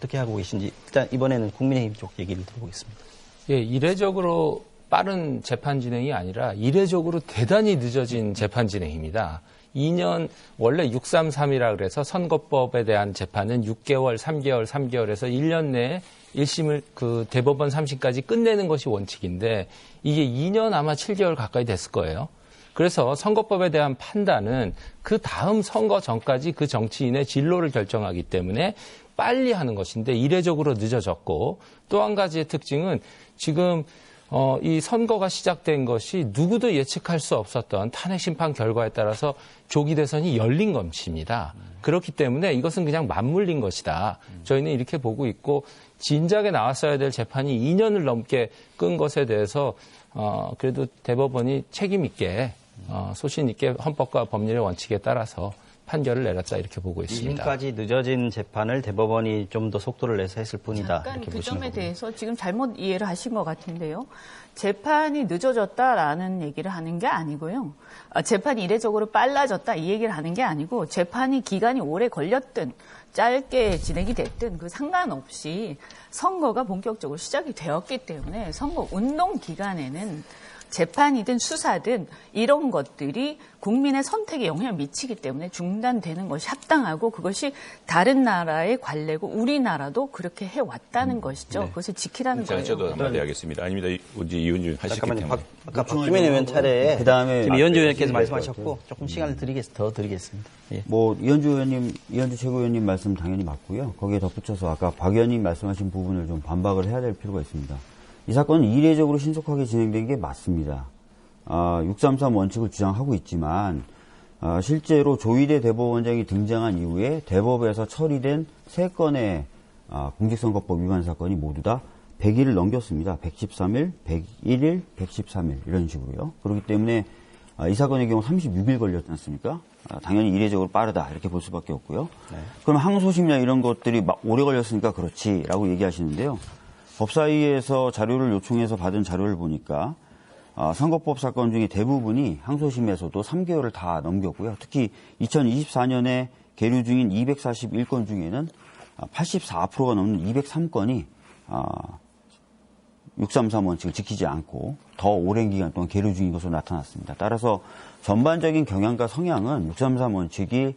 어떻게 하고 계신지 일단 이번에는 국민의힘 쪽 얘기를 들어보겠습니다. 예, 이례적으로 빠른 재판 진행이 아니라 이례적으로 대단히 늦어진 재판 진행입니다. 2년 원래 633이라 그래서 선거법에 대한 재판은 6개월, 3개월, 3개월에서 1년 내에 1심을 그 대법원 3심까지 끝내는 것이 원칙인데 이게 2년 아마 7개월 가까이 됐을 거예요. 그래서 선거법에 대한 판단은 그 다음 선거 전까지 그 정치인의 진로를 결정하기 때문에 빨리 하는 것인데 이례적으로 늦어졌고 또 한 가지의 특징은 지금 어, 이 선거가 시작된 것이 누구도 예측할 수 없었던 탄핵 심판 결과에 따라서 조기 대선이 열린 것입니다. 그렇기 때문에 이것은 그냥 맞물린 것이다. 저희는 이렇게 보고 있고 진작에 나왔어야 될 재판이 2년을 넘게 끈 것에 대해서 어, 그래도 대법원이 책임 있게 어, 소신 있게 헌법과 법률의 원칙에 따라서 판결을 내렸다 이렇게 보고 있습니다. 지금까지 늦어진 재판을 대법원이 좀 더 속도를 내서 했을 뿐이다. 잠깐 이렇게 그 점에 거군요. 대해서 지금 잘못 이해를 하신 것 같은데요. 재판이 늦어졌다라는 얘기를 하는 게 아니고요. 아, 재판이 이례적으로 빨라졌다 이 얘기를 하는 게 아니고 재판이 기간이 오래 걸렸든 짧게 진행이 됐든 그 상관없이 선거가 본격적으로 시작이 되었기 때문에 선거 운동 기간에는 재판이든 수사든 이런 것들이 국민의 선택에 영향을 미치기 때문에 중단되는 것이 합당하고 그것이 다른 나라의 관례고 우리나라도 그렇게 해왔다는 것이죠. 그것을 지키라는 자, 거예요. 저도 한마디 하겠습니다. 아닙니다. 이- 이제 이은준 하시기 잠깐만요. 때문에. 박, 아까 박주민 의원 차례에 그다음에 지금 이현주 아, 의원께서 네. 말씀하셨고 조금 시간을 드리겠, 더 드리겠습니다. 예. 뭐 이현주 의원님, 이현주 최고위원님 말씀 당연히 맞고요. 거기에 덧붙여서 아까 박 의원님 말씀하신 부분을 좀 반박을 해야 될 필요가 있습니다. 이 사건은 이례적으로 신속하게 진행된 게 맞습니다. 아, 633 원칙을 주장하고 있지만 아, 실제로 조희대 대법원장이 등장한 이후에 대법에서 처리된 세 건의 아, 공직선거법 위반 사건이 모두 다 100일을 넘겼습니다. 113일, 101일, 113일 이런 식으로요. 그렇기 때문에 아, 이 사건의 경우 36일 걸렸지 않습니까? 아, 당연히 이례적으로 빠르다 이렇게 볼 수밖에 없고요. 그럼 항소심이나 이런 것들이 막 오래 걸렸으니까 그렇지라고 얘기하시는데요. 법사위에서 자료를 요청해서 받은 자료를 보니까 아, 선거법 사건 중에 대부분이 항소심에서도 3개월을 다 넘겼고요. 특히 2024년에 계류 중인 241건 중에는 84%가 넘는 203건이 633 원칙을 지키지 않고 더 오랜 기간 동안 계류 중인 것으로 나타났습니다. 따라서 전반적인 경향과 성향은 633 원칙이